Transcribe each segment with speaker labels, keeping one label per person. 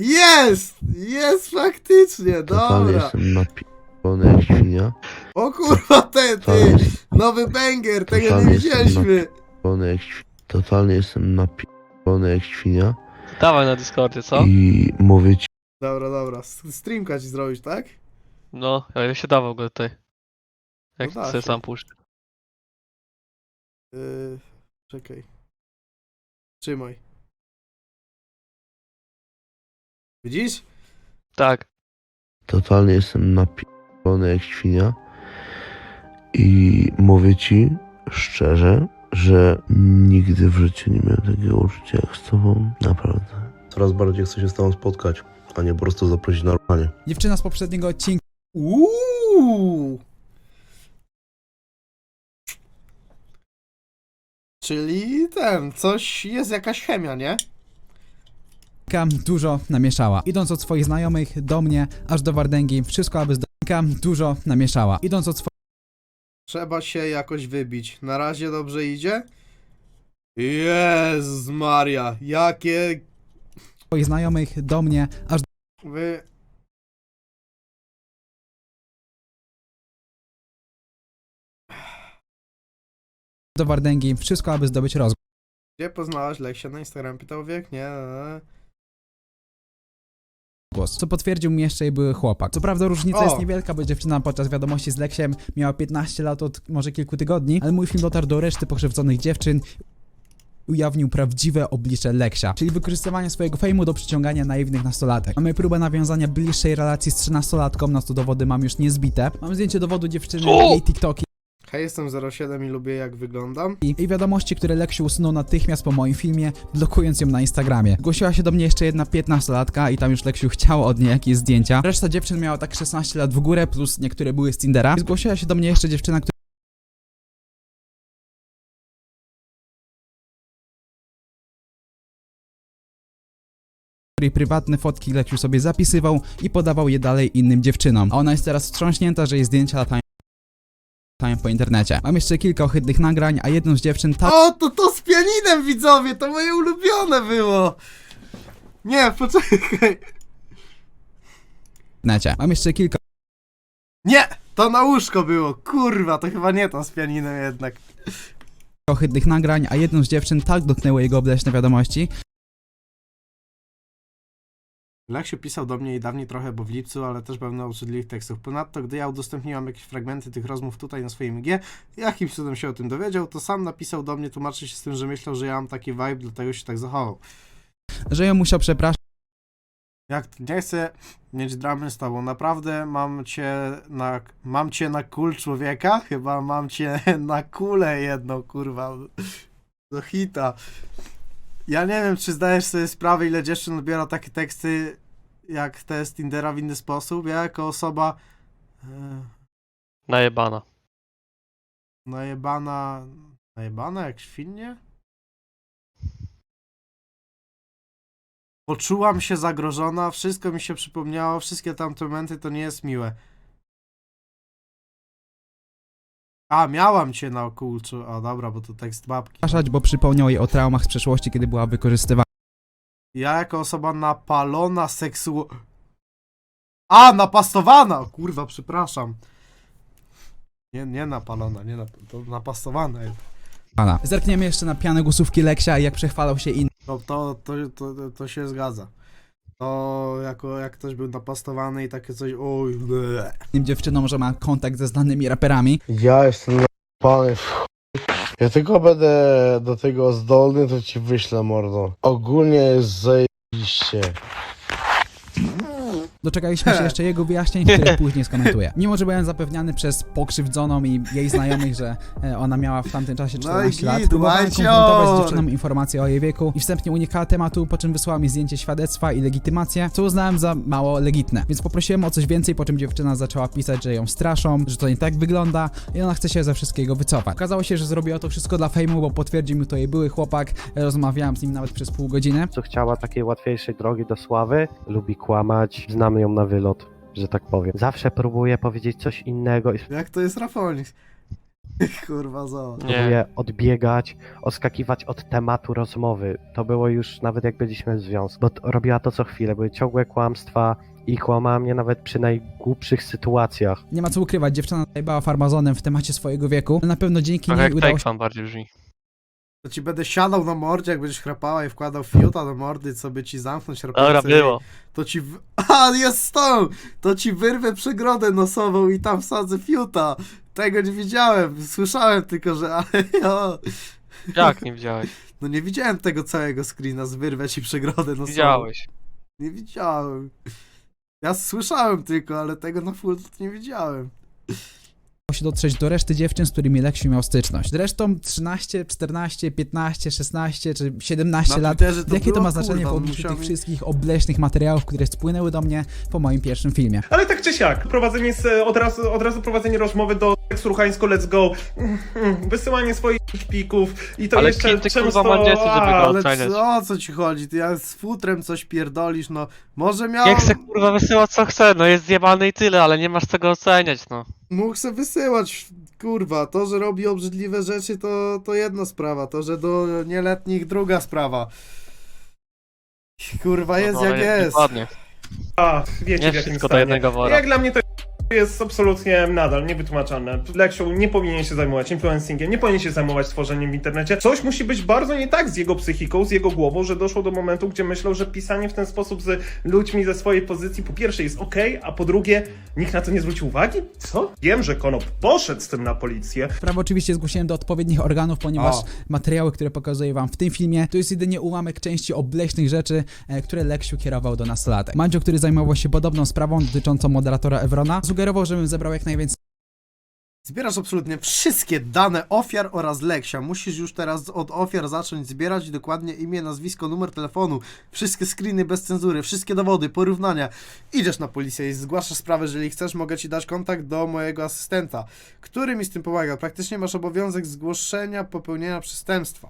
Speaker 1: Jest! Jest faktycznie,
Speaker 2: Totalnie
Speaker 1: dobra.
Speaker 2: jestem napierdolony jak świnia.
Speaker 1: O kurwa, ty,
Speaker 2: Totalnie
Speaker 1: Nowy banger, tego nie
Speaker 2: Totalnie jestem
Speaker 1: widzieliśmy.
Speaker 2: napierdolony jak świnia. Totalnie jestem napierdolony jak świnia.
Speaker 3: Dawaj na Discordzie, co?
Speaker 2: I mówię ci,
Speaker 1: Dobra, dobra, s- streamka ci zrobić, tak?
Speaker 3: No, ale się dawał go tutaj. Jak
Speaker 1: No da
Speaker 3: sobie
Speaker 1: się.
Speaker 3: sam puszczę.
Speaker 1: Yy, czekaj. Trzymaj. Widzisz?
Speaker 3: Tak.
Speaker 2: totalnie jestem napierdolony jak świnia. I mówię ci szczerze, że nigdy w życiu nie miałem takiego uczucia jak z tobą. Naprawdę. Coraz bardziej chcę się z tobą spotkać, a nie po prostu zaprosić na normalnie.
Speaker 4: Dziewczyna z poprzedniego odcinka
Speaker 1: Uuu! Czyli ten, coś, jest jakaś chemia, nie?
Speaker 4: Dużo namieszała. Idąc od swoich znajomych do mnie, aż do Wardęgi, wszystko aby zdobyka dużo namieszała. Idąc od
Speaker 1: Trzeba się jakoś wybić. Na razie dobrze idzie? Jezus Maria, jakie
Speaker 4: swoich znajomych do mnie, aż
Speaker 1: wy...
Speaker 4: do Wardęgi, wszystko aby zdobyć rozgłos.
Speaker 1: Gdzie poznałaś Leksia na Instagram? Pytał wiek? Nie.
Speaker 4: Co potwierdził mi jeszcze jej były chłopak. Co prawda różnica
Speaker 1: O!
Speaker 4: jest niewielka, bo dziewczyna podczas wiadomości z Leksiem miała 15 lat od może kilku tygodni, ale mój film dotarł do reszty pokrzywdzonych dziewczyn ujawnił prawdziwe oblicze Leksia, czyli wykorzystywanie swojego fejmu do przyciągania naiwnych nastolatek. Mamy próbę nawiązania bliższej relacji z 13-latką, na to dowody mam już niezbite. Mam zdjęcie dowodu dziewczyny,
Speaker 3: Co?
Speaker 4: jej TikToki
Speaker 1: Hej, jestem 07 i lubię jak wyglądam.
Speaker 4: i i wiadomości, które Leksiu usunął natychmiast po moim filmie, blokując ją na Instagramie. Zgłosiła się do mnie jeszcze jedna 15-latka i tam już Leksiu chciał od niej jakieś zdjęcia. Reszta dziewczyn miała tak 16 lat w górę, plus niektóre były z Tindera. I zgłosiła się do mnie jeszcze dziewczyna, która której prywatne fotki Leksiu sobie zapisywał i podawał je dalej innym dziewczynom. A ona jest teraz wstrząśnięta, że jej zdjęcia latają latają po internecie. Mam jeszcze kilka ohydnych nagrań, a jedną z dziewczyn tak
Speaker 1: O, to to z pianinem, widzowie! To moje ulubione było! Nie, poczekaj.
Speaker 4: internecie. Mam jeszcze kilka
Speaker 1: Nie! To na łóżko było, kurwa, to chyba nie to z pianinem jednak.
Speaker 4: ohydnych nagrań, a jedną z dziewczyn tak dotknęły jego obleśne wiadomości,
Speaker 1: Leksiu pisał do mnie i dawniej trochę, bo w lipcu, ale też pełno obrzydliwych tekstów. Ponadto, gdy ja udostępniłam jakieś fragmenty tych rozmów tutaj na swoim IG, jakim cudem się o tym dowiedział, to sam napisał do mnie, tłumaczy się z tym, że myślał, że ja mam taki vibe, dlatego się tak zachował.
Speaker 4: że ją musiał przepraszać
Speaker 1: Jak nie chcę mieć dramy z tobą, naprawdę mam cię na, mam cię na kul człowieka? Chyba mam cię na kulę jedną, kurwa, do hita. Ja nie wiem, czy zdajesz sobie sprawę, ile dziewczyn odbiera takie teksty, jak te z Tindera w inny sposób. Ja jako osoba e,
Speaker 3: Najebana.
Speaker 1: najebana, najebana jak świnie? Poczułam się zagrożona, wszystko mi się przypomniało, wszystkie tamte momenty to nie jest miłe. A, miałam cię na okulczu. A, dobra, bo to tekst babki.
Speaker 4: bo przypomniał jej o traumach z przeszłości, kiedy była wykorzystywana.
Speaker 1: Ja jako osoba napalona seksu... A, napastowana! O, kurwa, przepraszam. Nie, nie napalona, nie nap... to napastowana jest.
Speaker 4: Zerkniemy jeszcze na piane głosówki Leksia i jak przechwalał się innym
Speaker 1: To, to, to, to, to się zgadza. To jako jak ktoś był napastowany i takie coś, oj, ble.
Speaker 4: dziewczynom, że ma kontakt ze znanymi raperami.
Speaker 2: Ja jestem napany w chuj. Ja tylko będę do tego zdolny, to ci wyślę mordo. Ogólnie jest zajebiście.
Speaker 4: Doczekaliśmy się jeszcze jego wyjaśnień, które później skomentuję. Mimo, że byłem zapewniany przez pokrzywdzoną i jej znajomych, że e, ona miała w tamtym czasie
Speaker 1: No i
Speaker 4: 14 lat,
Speaker 1: git,
Speaker 4: próbowałem konfrontować z dziewczyną informacje o jej wieku i wstępnie unikała tematu, po czym wysłała mi zdjęcie świadectwa i legitymację, co uznałem za mało legitne. Więc poprosiłem o coś więcej, po czym dziewczyna zaczęła pisać, że ją straszą, że to nie tak wygląda i ona chce się ze wszystkiego wycofać. Okazało się, że zrobiła to wszystko dla fejmu, bo potwierdził mi to jej były chłopak, rozmawiałem z nim nawet przez pół godziny.
Speaker 5: co chciała takiej łatwiejszej drogi do sławy, lubi kłamać, znamy ją na wylot, że tak powiem. Zawsze próbuje powiedzieć coś innego i
Speaker 1: Jak to jest Rafonix? Kurwa, zo.
Speaker 3: Nie.
Speaker 5: Próbuje odbiegać, odskakiwać od tematu rozmowy. To było już nawet jak byliśmy w związku, bo t- robiła to co chwilę, były ciągłe kłamstwa i kłamała mnie nawet przy najgłupszych sytuacjach.
Speaker 4: Nie ma co ukrywać, dziewczyna zajebała farmazonem w temacie swojego wieku, ale na pewno dzięki
Speaker 3: Trochę
Speaker 4: niej
Speaker 3: jak
Speaker 4: udało się
Speaker 3: fan bardziej brzmi.
Speaker 1: To ci będę siadał na mordzie, jak będziesz chrapała i wkładał fiuta do mordy, co by ci zamknąć
Speaker 3: Dobra, było.
Speaker 1: To ci... W... A, jest stąd! To ci wyrwę przegrodę nosową i tam wsadzę fiuta. Tego nie widziałem, słyszałem tylko, że... Ale.
Speaker 3: Jak nie widziałeś?
Speaker 1: No nie widziałem tego całego screena z wyrwę ci przegrodę nosową.
Speaker 3: Widziałeś.
Speaker 1: Nie widziałem. Ja słyszałem tylko, ale tego na full to nie widziałem.
Speaker 4: Się dotrzeć do reszty dziewczyn, z którymi Leksiu miał styczność. Zresztą 13, 14, 15, 16 czy 17
Speaker 1: Na
Speaker 4: lat
Speaker 1: Twitterze to
Speaker 4: Jakie to
Speaker 1: było,
Speaker 4: ma znaczenie
Speaker 1: kurwa,
Speaker 4: w obliczu
Speaker 1: musiał
Speaker 4: tych wszystkich obleśnych materiałów, które spłynęły do mnie po moim pierwszym filmie?
Speaker 6: Ale tak czy siak, prowadzenie z, od, razu, od razu prowadzenie rozmowy do seksu ruchańsko, let's go, Mm, wysyłanie swoich pików i to
Speaker 3: Ale
Speaker 6: jeszcze
Speaker 3: kim ty, kurwa,
Speaker 6: często...
Speaker 3: man jesteś, żeby
Speaker 6: A,
Speaker 3: go
Speaker 1: Ale
Speaker 3: oceniać.
Speaker 1: co, o co ci chodzi? Ty jak z futrem coś pierdolisz, no. Może miał...
Speaker 3: Niech se kurwa wysyła co chce, no jest zjebany i tyle, ale nie masz co go oceniać, no.
Speaker 1: Mógł se wysyłać, kurwa. To, że robi obrzydliwe rzeczy, to, to jedna sprawa. To, że do nieletnich druga sprawa. Kurwa, jest
Speaker 3: no,
Speaker 1: jak
Speaker 3: ale
Speaker 1: jest.
Speaker 3: Dokładnie.
Speaker 6: A, wiecie
Speaker 3: Nie
Speaker 6: w jakim
Speaker 3: wszystko do
Speaker 6: stanie.
Speaker 3: jednego wora.
Speaker 6: Jak dla mnie to jest absolutnie nadal niewytłumaczalne. Leksiu nie powinien się zajmować influencingiem, nie powinien się zajmować tworzeniem w internecie. Coś musi być bardzo nie tak z jego psychiką, z jego głową, że doszło do momentu, gdzie myślał, że pisanie w ten sposób z ludźmi ze swojej pozycji po pierwsze jest ok, a po drugie nikt na to nie zwrócił uwagi? Co? Wiem, że Konop poszedł z tym na policję,
Speaker 4: Sprawę oczywiście zgłosiłem do odpowiednich organów, ponieważ
Speaker 1: O.
Speaker 4: materiały, które pokazuję wam w tym filmie, to jest jedynie ułamek części obleśnych rzeczy, e, które Leksiu kierował do nastolatek. Mandzio, który zajmował się podobną sprawą dotyczącą moderatora Evrona, sugerował, żebym zebrał jak najwięcej
Speaker 1: Zbierasz absolutnie wszystkie dane ofiar oraz Leksia. Musisz już teraz od ofiar zacząć zbierać dokładnie imię, nazwisko, numer telefonu, wszystkie screeny bez cenzury, wszystkie dowody, porównania. Idziesz na policję i zgłaszasz sprawę, jeżeli chcesz, mogę ci dać kontakt do mojego asystenta, który mi z tym pomaga. Praktycznie masz obowiązek zgłoszenia popełnienia przestępstwa.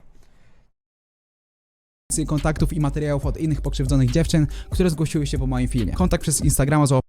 Speaker 4: kontaktów i materiałów od innych pokrzywdzonych dziewczyn, które zgłosiły się po moim filmie. Kontakt przez Instagrama złapał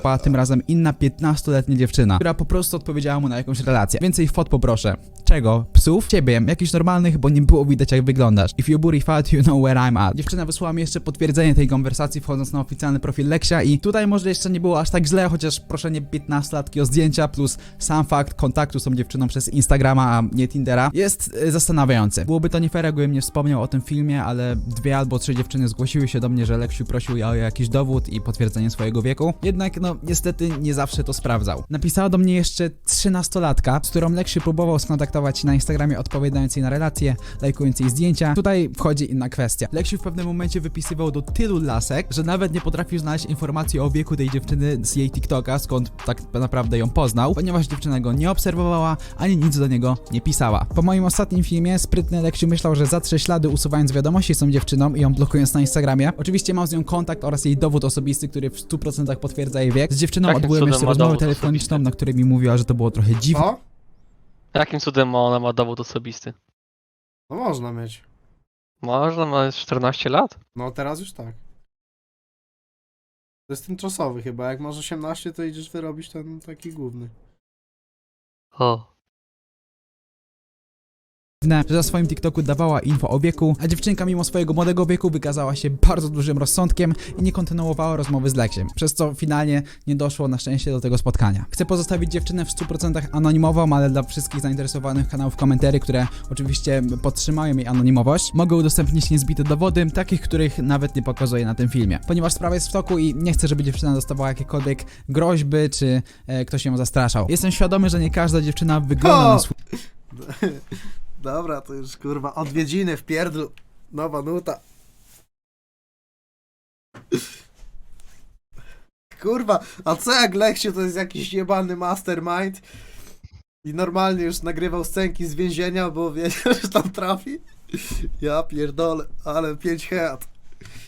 Speaker 4: Złapała tym razem inna 15-letnia dziewczyna, która po prostu odpowiedziała mu na jakąś relację. Więcej fot poproszę. Czego? Psów? Ciebie, jakichś normalnych, bo nie było widać jak wyglądasz. If you booty fat, you know where I'm at. Dziewczyna wysłała mi jeszcze potwierdzenie tej konwersacji wchodząc na oficjalny profil Leksia i tutaj może jeszcze nie było aż tak źle, chociaż proszenie 15-latki o zdjęcia plus sam fakt kontaktu z tą dziewczyną przez Instagrama, a nie Tindera jest y, zastanawiający. Byłoby to nie fair, jakbym nie wspomniał o tym filmie, ale dwie albo trzy dziewczyny zgłosiły się do mnie, że Leksiu prosił je o jakiś dowód i potwierdzenie swojego wieku. Jednak no niestety nie zawsze to sprawdzał. Napisała do mnie jeszcze 13-latka, z którą Leksiu próbował skontaktować się na Instagramie odpowiadając jej na relacje, lajkując jej zdjęcia. Tutaj wchodzi inna kwestia. Leksiu w pewnym momencie wypisywał do tylu lasek, że nawet nie potrafił znaleźć informacji o wieku tej dziewczyny z jej TikToka, skąd tak naprawdę ją poznał, ponieważ dziewczyna go nie obserwowała, ani nic do niego nie pisała. Po moim ostatnim filmie sprytny Leksiu myślał, że zatrze ślady usuwając wiadomości z tą dziewczyną i ją blokując na Instagramie. Oczywiście mam z nią kontakt oraz jej dowód osobisty, który w 100% potwierdza jej wiek. Z dziewczyną
Speaker 3: Jakim
Speaker 4: odbyłem
Speaker 3: cudem
Speaker 4: jeszcze
Speaker 3: ma
Speaker 4: rozmowę
Speaker 3: dowód
Speaker 4: telefoniczną,
Speaker 3: osobisty?
Speaker 4: na której mi mówiła, że to było trochę dziwne.
Speaker 1: O?
Speaker 3: Jakim cudem ma ona ma dowód osobisty?
Speaker 1: No można mieć.
Speaker 3: Można, ma 14 lat?
Speaker 1: No teraz już tak. To jest tymczasowy chyba. Jak masz 18, to idziesz wyrobić ten taki główny.
Speaker 3: O.
Speaker 4: że za swoim TikToku dawała info o wieku, a dziewczynka mimo swojego młodego wieku wykazała się bardzo dużym rozsądkiem i nie kontynuowała rozmowy z Leksiem, przez co finalnie nie doszło na szczęście do tego spotkania. Chcę pozostawić dziewczynę w 100% anonimową, ale dla wszystkich zainteresowanych kanałów komentarzy, które oczywiście podtrzymają jej anonimowość, mogę udostępnić niezbite dowody, takich, których nawet nie pokazuję na tym filmie. Ponieważ sprawa jest w toku i nie chcę, żeby dziewczyna dostawała jakiekolwiek groźby, czy e, ktoś ją zastraszał. Jestem świadomy, że nie każda dziewczyna wygląda na swój
Speaker 1: Dobra, to już kurwa odwiedziny w pierdlu. Nowa nuta. Kurwa, a co jak Leksiu to jest jakiś jebany mastermind i normalnie już nagrywał scenki z więzienia, bo wiedział, że tam trafi? Ja pierdolę, ale 5 head.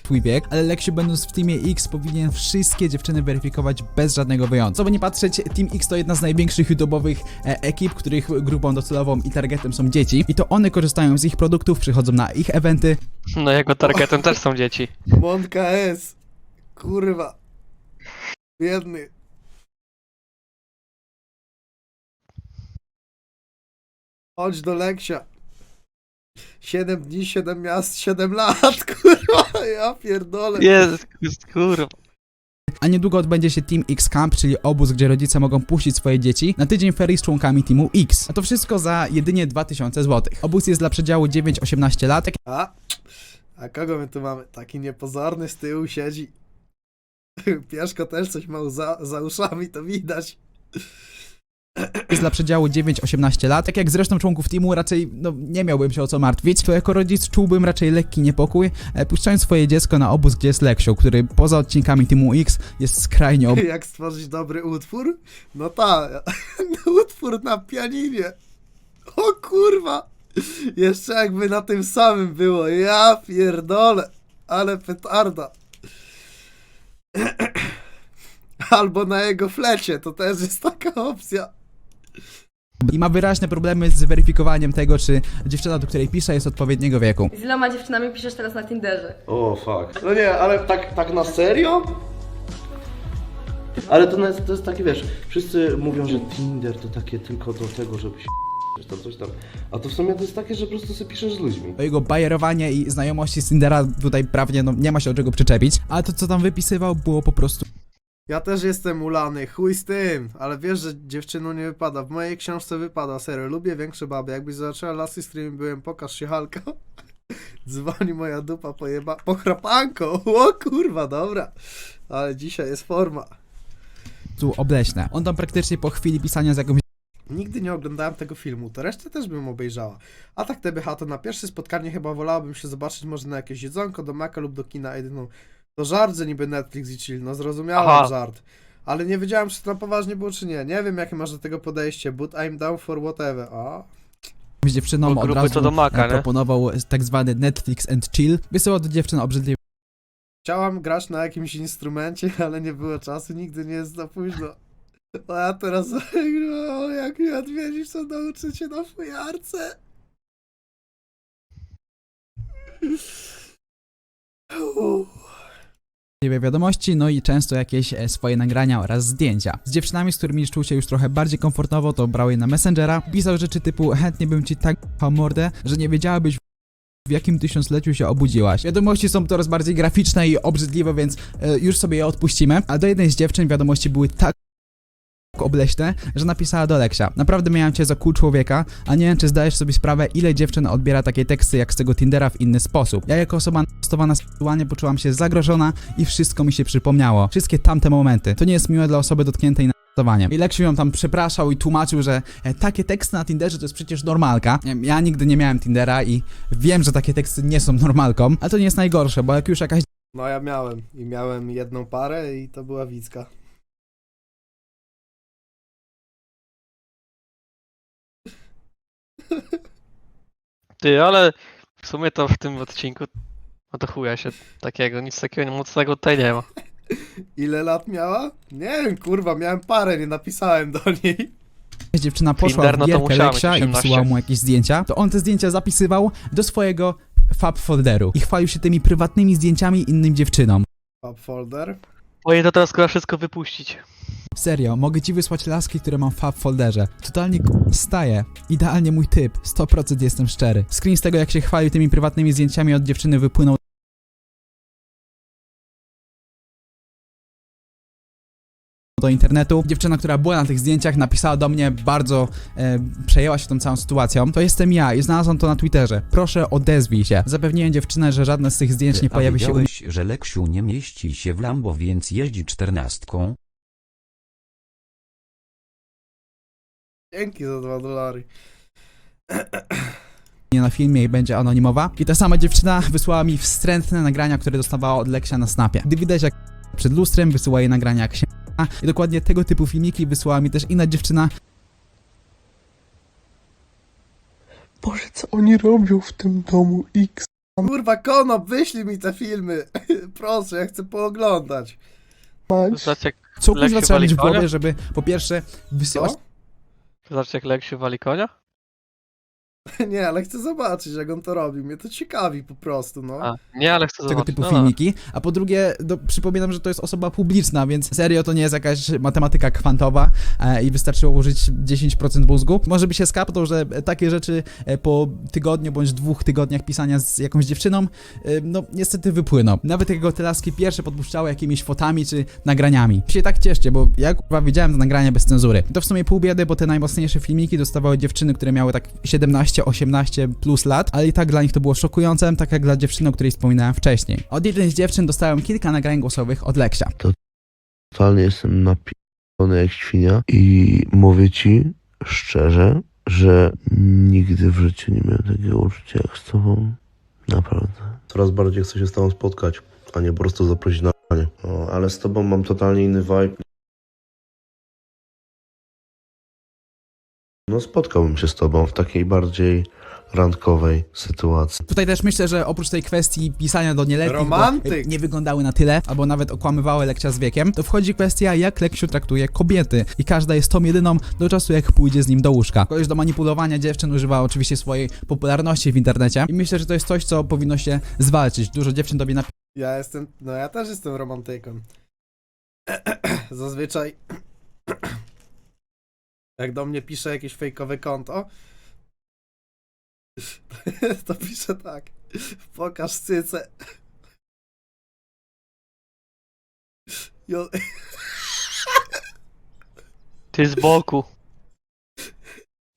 Speaker 4: Twój wiek, ale Leksiu będąc w Teamie X powinien wszystkie dziewczyny weryfikować bez żadnego wyjątku. Co by nie patrzeć, Team X to jedna z największych YouTube'owych e, ekip, których grupą docelową i targetem są dzieci i to one korzystają z ich produktów, przychodzą na ich eventy,
Speaker 3: No jego targetem też są dzieci.
Speaker 1: Monka S. Kurwa. Biedny. Chodź do Leksia. 7 dni, 7 miast, 7 lat, kurwa, ja pierdolę.
Speaker 3: Jest, kurwa.
Speaker 4: A niedługo odbędzie się Team X Camp, czyli obóz, gdzie rodzice mogą puścić swoje dzieci na tydzień ferii z członkami Teamu X. A to wszystko za jedynie 2000 zł. Obóz jest dla przedziału 9-18 lat,
Speaker 1: A, a kogo my tu mamy? Taki niepozorny z tyłu siedzi. Pieszko też coś ma za, za uszami, to widać.
Speaker 4: Jest dla przedziału 9-18 lat. Tak jak zresztą członków teamu raczej no, nie miałbym się o co martwić, to jako rodzic czułbym raczej lekki niepokój, e, puszczając swoje dziecko na obóz, gdzie jest Leksio, który poza odcinkami Teamu X jest skrajnie ob...
Speaker 1: Jak stworzyć dobry utwór? No tak, utwór na pianinie. O kurwa! Jeszcze jakby na tym samym było, ja pierdolę, ale petarda. Albo na jego flecie, to też jest taka opcja.
Speaker 4: I ma wyraźne problemy z weryfikowaniem tego, czy dziewczyna, do której pisze, jest odpowiedniego wieku.
Speaker 7: Z iloma dziewczynami piszesz teraz na Tinderze?
Speaker 2: O, fuck. No nie, ale tak, tak na serio? Ale to, na- to jest takie, wiesz, wszyscy mówią, że Tinder to takie tylko do tego, żeby się coś tam, coś tam. A to w sumie to jest takie, że po prostu sobie piszesz z ludźmi.
Speaker 4: O jego bajerowanie i znajomości z Tindera tutaj prawnie no, nie ma się do czego przyczepić, ale to, co tam wypisywał, było po prostu
Speaker 1: Ja też jestem ulany, chuj z tym, ale wiesz, że dziewczynu nie wypada. W mojej książce wypada, serio, lubię większe baby. Jakbyś zobaczyła lasy, z którymi byłem, pokaż się Halka. Dzwoni moja dupa pojeba... Pochrapanko! O kurwa, dobra. Ale dzisiaj jest forma.
Speaker 4: tu obleśne. On tam praktycznie po chwili pisania z jakąś
Speaker 1: Nigdy nie oglądałem tego filmu, to resztę też bym obejrzała. A tak TBH to na pierwsze spotkanie chyba wolałabym się zobaczyć może na jakieś jedzonko do Maka lub do kina jedyną. To żart, że niby Netflix i chill, no zrozumiałem
Speaker 3: Aha.
Speaker 1: żart. Ale nie wiedziałem, czy to na poważnie było, czy nie. Nie wiem, jakie masz do tego podejście, but I'm down for whatever.
Speaker 4: Dziewczyną
Speaker 3: Bo
Speaker 4: od
Speaker 3: grupy
Speaker 4: razu
Speaker 3: to do maka,
Speaker 4: e,
Speaker 3: nie?
Speaker 4: proponował tak zwany Netflix and chill. Wysyłał do dziewczyn obrzydliwe
Speaker 1: Chciałam grać na jakimś instrumencie, ale nie było czasu, nigdy nie jest za późno. A ja teraz, o, jak mnie odwiedzisz, to nauczę cię na fujarce. Uff.
Speaker 4: Wiadomości, no i często jakieś e, swoje nagrania oraz zdjęcia. Z dziewczynami, z którymi czuł się już trochę bardziej komfortowo, to brał je na Messengera. Pisał rzeczy typu chętnie bym ci tak mordę, że nie wiedziałabyś w jakim tysiącleciu się obudziłaś. Wiadomości są coraz bardziej graficzne i obrzydliwe, więc e, już sobie je odpuścimy. A do jednej z dziewczyn wiadomości były tak obleśne, że napisała do Leksia. Naprawdę miałem cię za cool człowieka, a nie wiem, czy zdajesz sobie sprawę, ile dziewczyn odbiera takie teksty jak z tego Tindera w inny sposób. Ja jako osoba nastowana seksualnie poczułam się zagrożona i wszystko mi się przypomniało. Wszystkie tamte momenty. To nie jest miłe dla osoby dotkniętej nastowaniem. I Leksiu ją tam przepraszał i tłumaczył, że e, takie teksty na Tinderze to jest przecież normalka. Ja nigdy nie miałem Tindera i wiem, że takie teksty nie są normalką, ale to nie jest najgorsze, bo jak już jakaś
Speaker 1: No ja miałem i miałem jedną parę i to była Wicka.
Speaker 3: Ty, ale w sumie to w tym odcinku no to chuja się takiego, nic takiego mocnego tutaj nie ma.
Speaker 1: Ile lat miała? Nie wiem, kurwa, miałem parę, nie napisałem do niej.
Speaker 4: dziewczyna poszła
Speaker 3: Tinder,
Speaker 4: w
Speaker 3: no to
Speaker 4: gierkę
Speaker 3: musiała mieć
Speaker 4: Leksia i
Speaker 3: 18.
Speaker 4: wysyłała mu jakieś zdjęcia, to on te zdjęcia zapisywał do swojego fab folderu i chwalił się tymi prywatnymi zdjęciami innym dziewczynom.
Speaker 1: Pub folder.
Speaker 3: Oje, to teraz trzeba wszystko wypuścić.
Speaker 4: Serio, mogę ci wysłać laski, które mam w fab folderze. Totalnie k- staje. Idealnie mój typ. 100% jestem szczery. Screen z tego, jak się chwalił tymi prywatnymi zdjęciami od dziewczyny wypłynął do internetu. Dziewczyna, która była na tych zdjęciach, napisała do mnie, bardzo e, przejęła się tą całą sytuacją. To jestem ja i znalazłam to na Twitterze. Proszę odezwij się. Zapewniłem dziewczynę, że żadne z tych zdjęć nie pojawi się u
Speaker 8: że Leksiu nie mieści się w Lambo, więc jeździ czternastką?
Speaker 1: Dzięki za dwa dolary.
Speaker 4: na filmie i będzie anonimowa. I ta sama dziewczyna wysłała mi wstrętne nagrania, które dostawała od Leksia na snapie. Gdy widać jak przed lustrem wysyła jej nagrania jak się i dokładnie tego typu filmiki wysłała mi też inna dziewczyna,
Speaker 2: Boże, co oni robią w tym domu X?
Speaker 1: Kurwa, Konop, wyślij mi te filmy. Proszę, ja chcę pooglądać.
Speaker 3: Jak,
Speaker 4: co
Speaker 3: Leksiu
Speaker 4: kuźwa trzeba mieć w
Speaker 3: konia?
Speaker 4: głowie, żeby po pierwsze wysyłać
Speaker 1: Co?
Speaker 3: Zobaczcie jak Leksiu wali konia.
Speaker 1: Nie, ale chcę zobaczyć, jak on to robi. Mnie to ciekawi po prostu, no.
Speaker 3: A, nie, ale chcę
Speaker 4: tego
Speaker 3: zobaczyć.
Speaker 4: typu
Speaker 3: No,
Speaker 4: filmiki. A po drugie, do, przypominam, że to jest osoba publiczna, więc serio to nie jest jakaś matematyka kwantowa e, i wystarczyło użyć 10% mózgu. Może by się skapnął, że takie rzeczy e, po tygodniu bądź dwóch tygodniach pisania z jakąś dziewczyną, e, no niestety wypłyną. Nawet jego te laski pierwsze podpuszczały jakimiś fotami czy nagraniami. Się tak cieszcie, bo ja kurwa widziałem te nagrania bez cenzury. To w sumie pół biedy, bo te najmocniejsze filmiki dostawały dziewczyny, które miały tak 17-18 plus lat, ale i tak dla nich to było szokujące, tak jak dla dziewczyny, o której wspominałem wcześniej. Od jednej z dziewczyn dostałem kilka nagrań głosowych od Leksia.
Speaker 2: Totalnie jestem napierdolony jak świnia i mówię ci szczerze, że nigdy w życiu nie miałem takiego uczucia jak z tobą. Naprawdę. Coraz bardziej chcę się z tobą spotkać, a nie po prostu zaprosić na nie. No, ale z tobą mam totalnie inny vibe. No spotkałbym się z tobą w takiej bardziej randkowej sytuacji.
Speaker 4: Tutaj też myślę, że oprócz tej kwestii pisania do nieletnich,
Speaker 1: Romantyk.
Speaker 4: bo nie wyglądały na tyle, albo nawet okłamywały Leksia z wiekiem, to wchodzi kwestia, jak Leksiu traktuje kobiety. I każda jest tą jedyną do czasu, jak pójdzie z nim do łóżka. Kogoś do manipulowania dziewczyn używa oczywiście swojej popularności w internecie i myślę, że to jest coś, co powinno się zwalczyć. Dużo dziewczyn tobie napi-
Speaker 1: Ja jestem, no ja też jestem romantyką. Zazwyczaj jak do mnie pisze jakieś fejkowe konto, to pisze tak. Pokaż on,
Speaker 3: Ty z boku.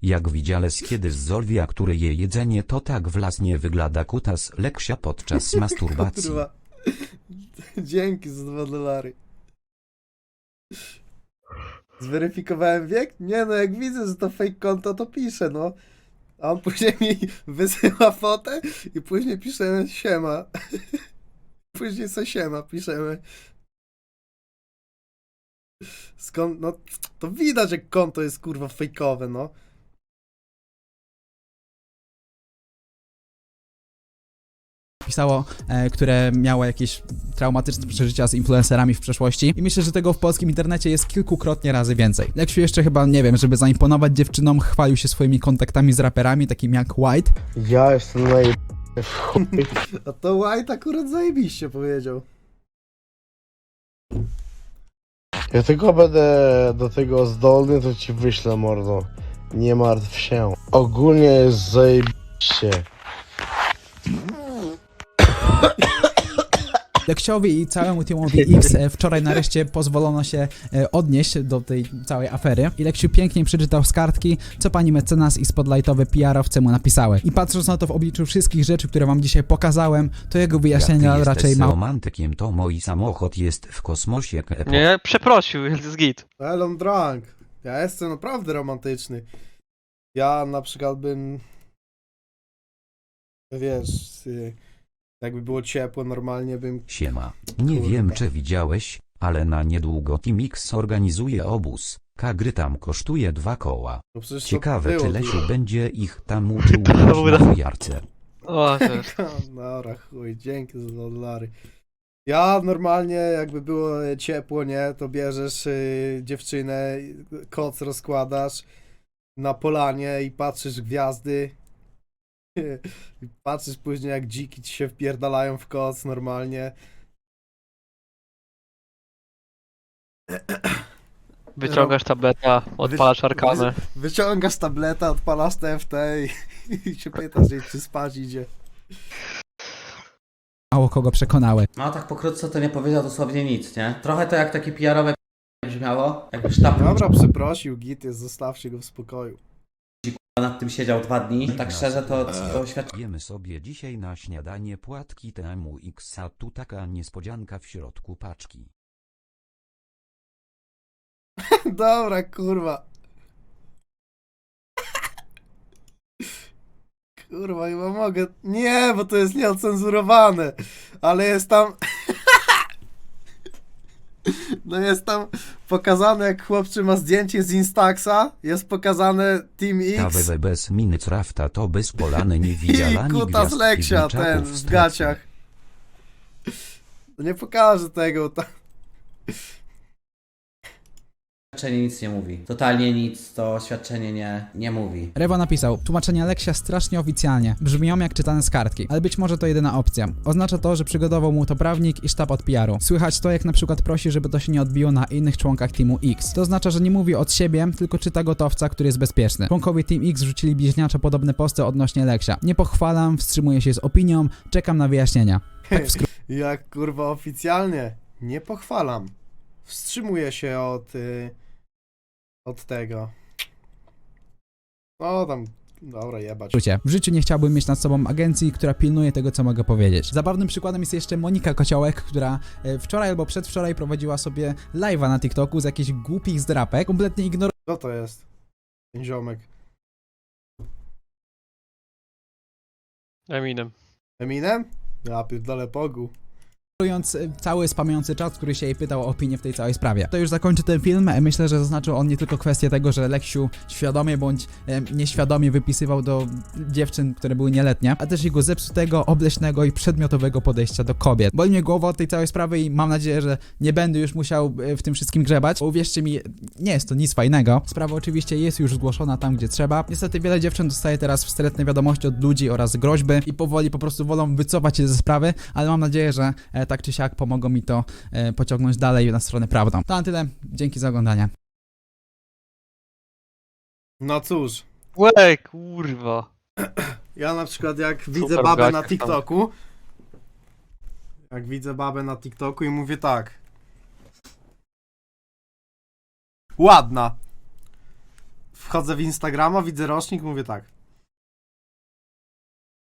Speaker 8: Jak widziałeś kiedyś z Zolwia, który je jedzenie to tak wlasnie wygląda kutas Leksia podczas masturbacji.
Speaker 1: kurwa. Dzięki za 2 dolary. Zweryfikowałem wiek? Nie no, jak widzę, że to fake konto, to piszę, no. A on później mi wysyła fotę i później pisze siema. Później co siema piszemy. Skąd, no, to widać jak konto jest kurwa fejkowe, no.
Speaker 4: Pisało, e, które miało jakieś traumatyczne przeżycia z influencerami w przeszłości. I myślę, że tego w polskim internecie jest kilkukrotnie razy więcej. Leksiu jeszcze chyba, nie wiem, żeby zaimponować dziewczynom, chwalił się swoimi kontaktami z raperami, takimi jak White.
Speaker 2: Ja jestem chuj.
Speaker 1: A to White akurat zajebiście powiedział.
Speaker 2: Jak tylko będę do tego zdolny, to ci wyślę mordo. Nie martw się. Ogólnie jest zajebiście.
Speaker 4: Leksiowi i całemu teamowi X e, wczoraj nareszcie pozwolono się e, odnieść do tej całej afery. I Leksiu pięknie przeczytał z kartki, co pani mecenas i spotlightowe PR-owce mu napisały. I patrząc na to w obliczu wszystkich rzeczy, które wam dzisiaj pokazałem, to jego wyjaśnienia
Speaker 8: Jak ty
Speaker 4: raczej mało
Speaker 8: romantykiem, to mój samochód jest w kosmosie. Kepo.
Speaker 3: Nie, przeprosił, jest git.
Speaker 1: Elon Drunk. Ja jestem naprawdę romantyczny. Ja na przykład bym. Wiesz, y, jakby było ciepło, normalnie bym.
Speaker 8: Siema. Nie
Speaker 1: Kurwa.
Speaker 8: wiem czy widziałeś, ale na niedługo Team X organizuje obóz. Kagry tam kosztuje dwa koła.
Speaker 1: No przecież to
Speaker 8: Ciekawe
Speaker 1: było
Speaker 8: czy
Speaker 1: dużo.
Speaker 8: Lesiu będzie ich tam uczył
Speaker 3: To
Speaker 8: grać na fujarce.
Speaker 3: O, też.
Speaker 1: Dobra, chuj, dzięki za dolary. Ja normalnie, jakby było ciepło, nie, to bierzesz y, dziewczynę, koc rozkładasz na polanie i patrzysz gwiazdy. Patrzysz później, jak dziki ci się wpierdalają w koc normalnie.
Speaker 3: Wyciągasz tableta, odpalasz arkanę.
Speaker 1: Wyciągasz tableta, odpalasz TFT i, i się pytasz, jej, czy spać idzie.
Speaker 4: mało kogo przekonały.
Speaker 9: No tak pokrótce to nie powiedział dosłownie nic, nie? Trochę to jak takie PR-owe brzmiało, jakby sztab
Speaker 1: Dobra, przeprosił, git jest, zostawcie go w spokoju.
Speaker 9: Nad tym siedział dwa dni. Tak szczerze to, to świadczy
Speaker 8: Jemy sobie dzisiaj na śniadanie płatki temu X, a tu taka niespodzianka w środku paczki.
Speaker 1: Dobra, kurwa. Kurwa, chyba mogę. Nie, bo to jest nieocenzurowane. Ale jest tam. No jest tam pokazane, jak chłopczy ma zdjęcie z Instaxa. Jest pokazane Team X.
Speaker 8: wewe bez miny trafta to bez polany
Speaker 1: I
Speaker 8: niewidzialani
Speaker 1: kuta z
Speaker 8: gwiazd
Speaker 1: Leksia,
Speaker 8: piwniczaków
Speaker 1: ten, w gaciach. No Nie pokażę tego. Ta...
Speaker 9: Oświadczenie nic nie mówi. Totalnie nic to oświadczenie nie, nie mówi.
Speaker 4: Rewo napisał, tłumaczenia Leksia strasznie oficjalnie, brzmią jak czytane z kartki, ale być może to jedyna opcja. Oznacza to, że przygotował mu to prawnik i sztab od PR-u. Słychać to, jak na przykład prosi, żeby to się nie odbiło na innych członkach Teamu X. To oznacza, że nie mówi od siebie, tylko czyta gotowca, który jest bezpieczny. Członkowie Team X rzucili bliźniaczo podobne posty odnośnie Leksia. Nie pochwalam, wstrzymuję się z opinią, czekam na wyjaśnienia. Tak w skrócie.
Speaker 1: Jak kurwa oficjalnie. Nie pochwalam. Wstrzymuję się od. Y, od tego. No tam. Dobra, jebać.
Speaker 4: skrócie. W życiu nie chciałbym mieć nad sobą agencji, która pilnuje tego, co mogę powiedzieć. Zabawnym przykładem jest jeszcze Monika Kociołek, która e, wczoraj albo przedwczoraj prowadziła sobie live'a na TikToku z jakichś głupich zdrapek, kompletnie ignorując
Speaker 1: Co to jest? Ten ziomek.
Speaker 3: Eminem.
Speaker 1: Eminem? Ja pierdolę pogu.
Speaker 4: Ignorując e, cały spamujący czat, który się jej pytał o opinię w tej całej sprawie. To już zakończy ten film. Myślę, że zaznaczył on nie tylko kwestię tego, że Leksiu świadomie bądź e, nieświadomie wypisywał do dziewczyn, które były nieletnie, a też jego zepsutego, obleśnego i przedmiotowego podejścia do kobiet. Boli mnie głowa od tej całej sprawy i mam nadzieję, że nie będę już musiał e, w tym wszystkim grzebać, bo uwierzcie mi, nie jest to nic fajnego. Sprawa oczywiście jest już zgłoszona tam, gdzie trzeba. Niestety wiele dziewczyn dostaje teraz wstrętne wiadomości od ludzi oraz groźby i powoli po prostu wolą wycofać się ze sprawy, ale mam nadzieję, że e, tak czy siak pomogą mi to e, pociągnąć dalej na stronę prawdą. To na tyle, dzięki za oglądanie.
Speaker 1: No cóż.
Speaker 3: Łe, kurwa.
Speaker 1: Ja na przykład jak
Speaker 3: Super
Speaker 1: widzę babę na. TikToku. Jak widzę babę na TikToku i mówię tak. Ładna. Wchodzę w Instagrama, widzę rocznik, mówię tak.